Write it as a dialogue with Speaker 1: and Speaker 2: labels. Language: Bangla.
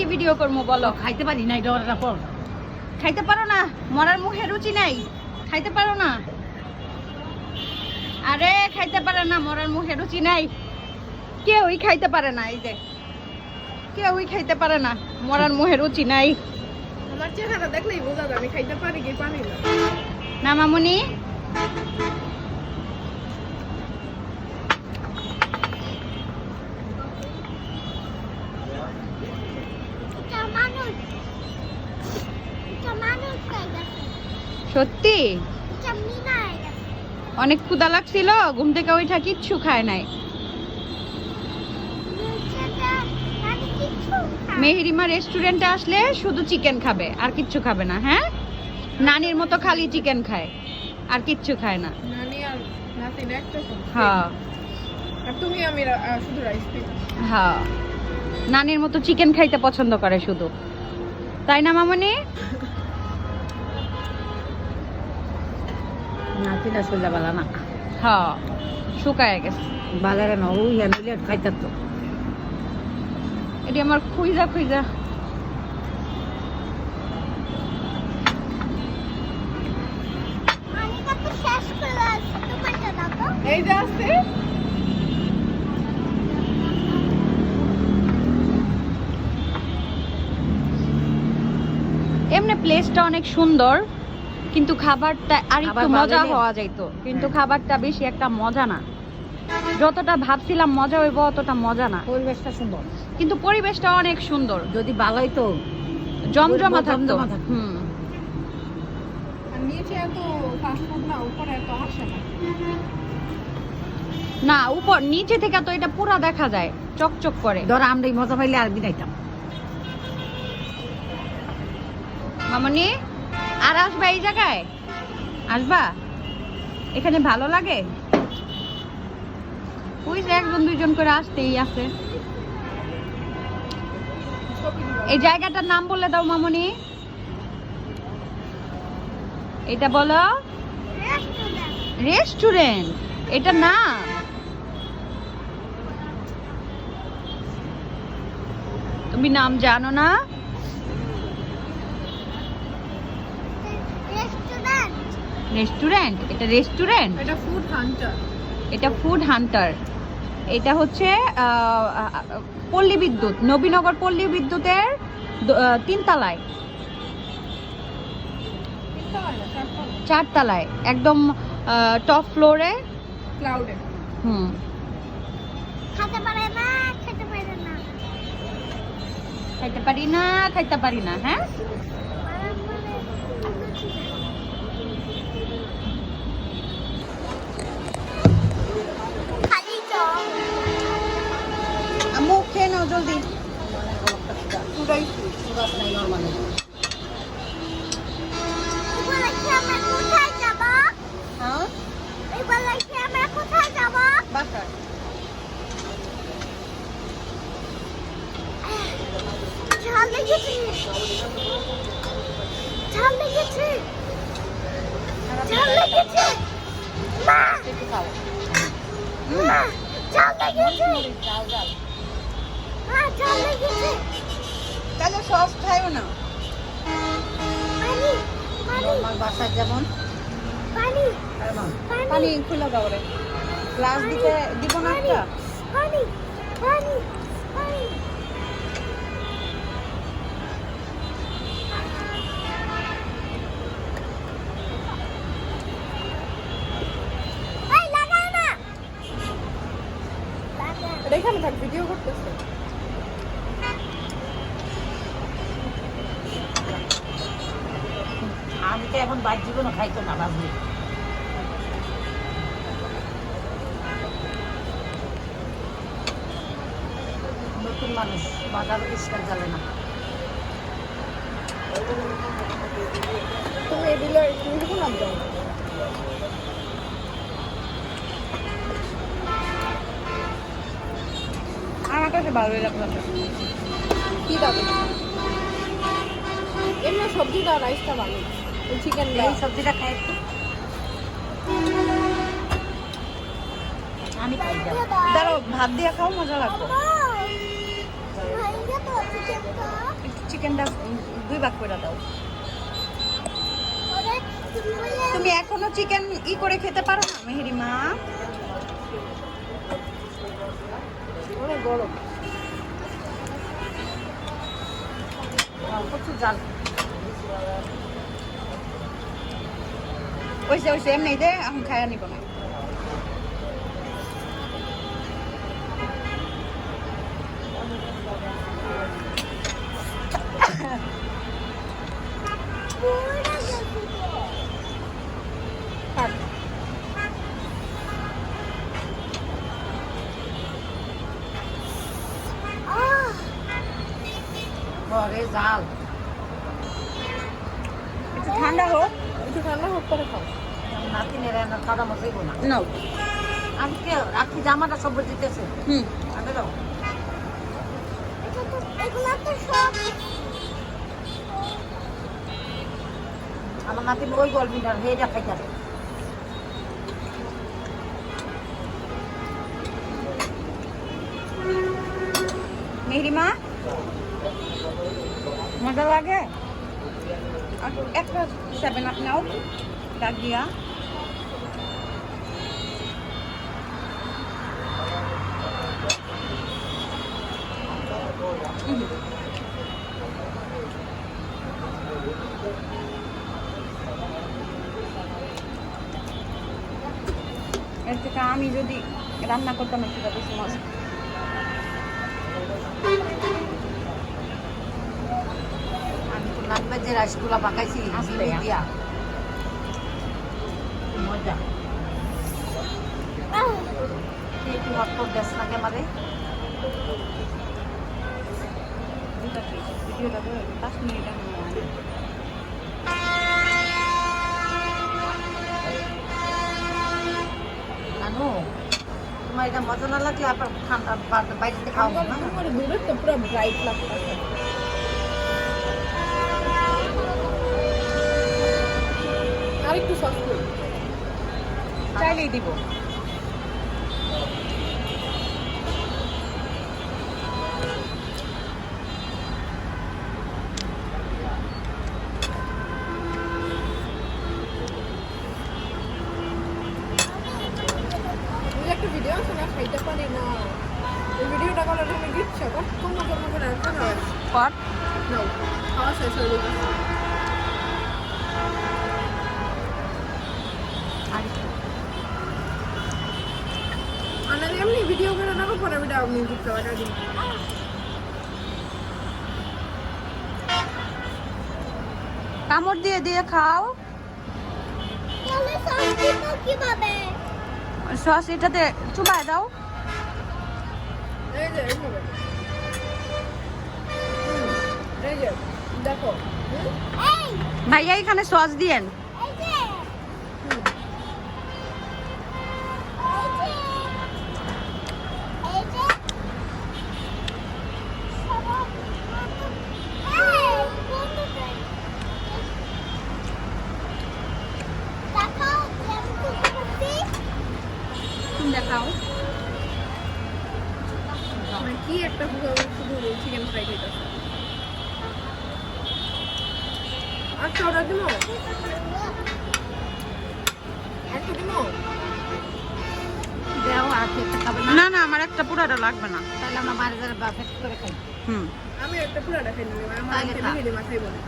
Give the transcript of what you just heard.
Speaker 1: কি ভিডিও করব বলো?
Speaker 2: খাইতে পারি না এটা ওরা পর
Speaker 1: খাইতে পারো না মরার মুখে রুচি নাই খাইতে পারো না। আরে খাইতে পারে না মরার মুখে রুচি নাই। কেউই খাইতে পারে না এই যে। কেউই খাইতে পারে না মরার মুখে রুচি নাই।
Speaker 3: আমার চেহারা দেখলেই বোঝা যায় আমি খাইতে পারি কি পারি না।
Speaker 1: না মামুনি? সত্যি? অনেক ক্ষুদা লাগছিল ঘুম থেকে ওইটা কিচ্ছু খায় নাই। মেহরিমা রেস্টুরেন্টে আসলে শুধু চিকেন খাবে আর কিচ্ছু খাবে না হ্যাঁ? নানির মতো খালি চিকেন খায় আর কিচ্ছু খায় না। হ্যাঁ। হ্যাঁ। নানির মতো চিকেন খাইতে পছন্দ করে শুধু। তাই না মামনি?
Speaker 2: নাতিটা শুনলে বালা না
Speaker 1: হ্যাঁ শুকায় গেছে।
Speaker 2: বালারে না ও নিলে তো
Speaker 1: এটি আমার খুইজা খুইজা।
Speaker 3: এই যে আছে
Speaker 1: এমনি প্লেসটা অনেক সুন্দর। কিন্তু খাবারটা আর একটু মজা হওয়া যাইতো। কিন্তু
Speaker 2: হ্যাঁ।
Speaker 1: খাবারটা বেশি একটা মজা না। যতটা ভাবছিলাম মজা হইব অতটা মজা না।
Speaker 2: পরিবেশটা সুন্দর।
Speaker 1: কিন্তু পরিবেশটা অনেক সুন্দর।
Speaker 2: যদি ভালোই তো
Speaker 1: জমজমা থাকতো। হুম।
Speaker 3: না উপরে এত আসে না।
Speaker 1: না উপর নিচে থেকে তো এটা পুরা দেখা যায়। চকচক করে।
Speaker 2: ধর আমরা এই মজা পাইলে আর বিনাইতাম
Speaker 1: মামনি? আর আসবা এই জায়গায়? আসবা? এখানে ভালো লাগে? ওই একজন, দুইজন করে আসতেই আছে। এই জায়গাটার নাম বলে দাও মামনি। এটা বলো। রেস্টুরেন্ট। এটা না তুমি নাম জানো না? রেস্টুরেন্ট? এটা রেস্টুরেন্ট?
Speaker 3: এটা ফুড হান্টার
Speaker 1: এটা ফুড হান্টার এটা হচ্ছে পল্লী বিদ্যুৎ নবীনগর পল্লী বিদ্যুতের তিনতলায়। চারতলায় একদম টপ ফ্লোরে
Speaker 3: ক্লাউডে
Speaker 1: হুম। খেতে পারে না খেতে পারে না। খাইতে পারি না খাইতে পারি না হ্যাঁ? জলদি।
Speaker 3: পুরাই
Speaker 1: হ্যাঁ? বাসায়।
Speaker 4: ঝাল লেগেছে। ঝাল লেগেছে। ঝাল লেগেছে। মা! মা! ঝাল লেগেছে।
Speaker 1: তাহলে সস খাইও না?
Speaker 2: নর্মাল বাসার যেমন।
Speaker 4: পানি
Speaker 1: খুলে দাও রে গ্লাস দিতে দিব না একটা?
Speaker 2: আমি তো এখন বাইর জীবনও খাইতো না ভাবলি নতুন মানুষ বাজার পরিষ্কার চলে না।
Speaker 3: তুমি এগুলো তুমি কোন নাম দাও
Speaker 1: আমার কাছে ভালোই লাগল।
Speaker 3: কি দাবি এমনি সবজিটা রাইসটা ভালো চিকেন
Speaker 2: এই সবজিটা খাই একটু। আমি খাই
Speaker 1: দাঁড়াও ভাত দিয়ে খাও মজা লাগবে।
Speaker 4: চিকেনটা।
Speaker 1: চিকেনটা দুই ভাগ করে দাও।
Speaker 4: তুমি
Speaker 1: এখনও চিকেন ই করে খেতে পারো না মেহেরি মা?
Speaker 2: গরম। প্রচুর জাল
Speaker 1: ওইসে ওইসে এমনি দে এখন খায়া নিব না
Speaker 4: পুরো গেছে
Speaker 1: থাক।
Speaker 4: আহ
Speaker 2: ঘরে জাল
Speaker 1: একটু ঠান্ডা হোক
Speaker 3: একটু ঠান্ডা হোক করে খাও।
Speaker 2: নাতিনের এনে খাওয়া মজাই না।
Speaker 1: নাও।
Speaker 2: আজকে রাখি জামাটা সব দিতেছে
Speaker 1: হুম।
Speaker 2: আগে দাও
Speaker 4: এটা তো এগুলা তো সব
Speaker 2: আমার নাতিন ওই গলবিটার হেটা খাইতে
Speaker 1: মেহেরি মজা লাগে? একটা সেভেন আপ নাও ডাক দিয়া। এর থেকে আমি যদি রান্না করতাম বেশি মজা।
Speaker 2: নাচবে যে রাইসগুলা পাকাইছি। দিয়া। মজা। একটু হটপট দেশ লাগে আমাদের
Speaker 1: ভিডিওটা পাঁচ মিনিট।
Speaker 2: নানু তোমার এটা মজা না লাগলে আবার ঠান্ডা বা- বাইরেতে খাওয়াবো না?
Speaker 3: পুরো ব্রাইট লাগতেছে। আর একটু সফট করি
Speaker 1: চাইলেই দিব
Speaker 3: ওই যে একটা ভিডিও আছে না খাইতে পারি না ওই ভিডিওটা করার জন্য দিচ্ছে কম কম করে রাখতে হবে
Speaker 1: পর
Speaker 3: নাও খাওয়া শেষ হয়ে গেছে
Speaker 2: আর একটু।
Speaker 3: আর আমি এমনি ভিডিও করে রাখো পরে ভিডিও আপনি দিতে পারেন। দিন
Speaker 1: কামড় দিয়ে দিয়ে খাও। সস এটাতে চুবায় দাও।
Speaker 3: দেখো
Speaker 1: ভাইয়া এখানে সস দিয়েন
Speaker 4: এই যে
Speaker 3: হুম।
Speaker 4: এই যে এই যে সব এই বন্ধ কর দেখাও কেমন করতে
Speaker 1: তুমি দেখাও
Speaker 3: মানে কি একটা শুধু শুধু চিকেন ফ্রাই খাইতেছে আচ্ছা অর্ডার দিব। একটা দিব।
Speaker 2: দেও আর একটা খাবে না।
Speaker 1: না না আমার একটা পুরাটা লাগবে না।
Speaker 2: তাহলে আমরা মারি যারা বাফেট করে খাই।
Speaker 1: হুম।
Speaker 3: আমি একটা পুরাটা খাই নিবি আমার খেলে খেলে মাথায় বলে।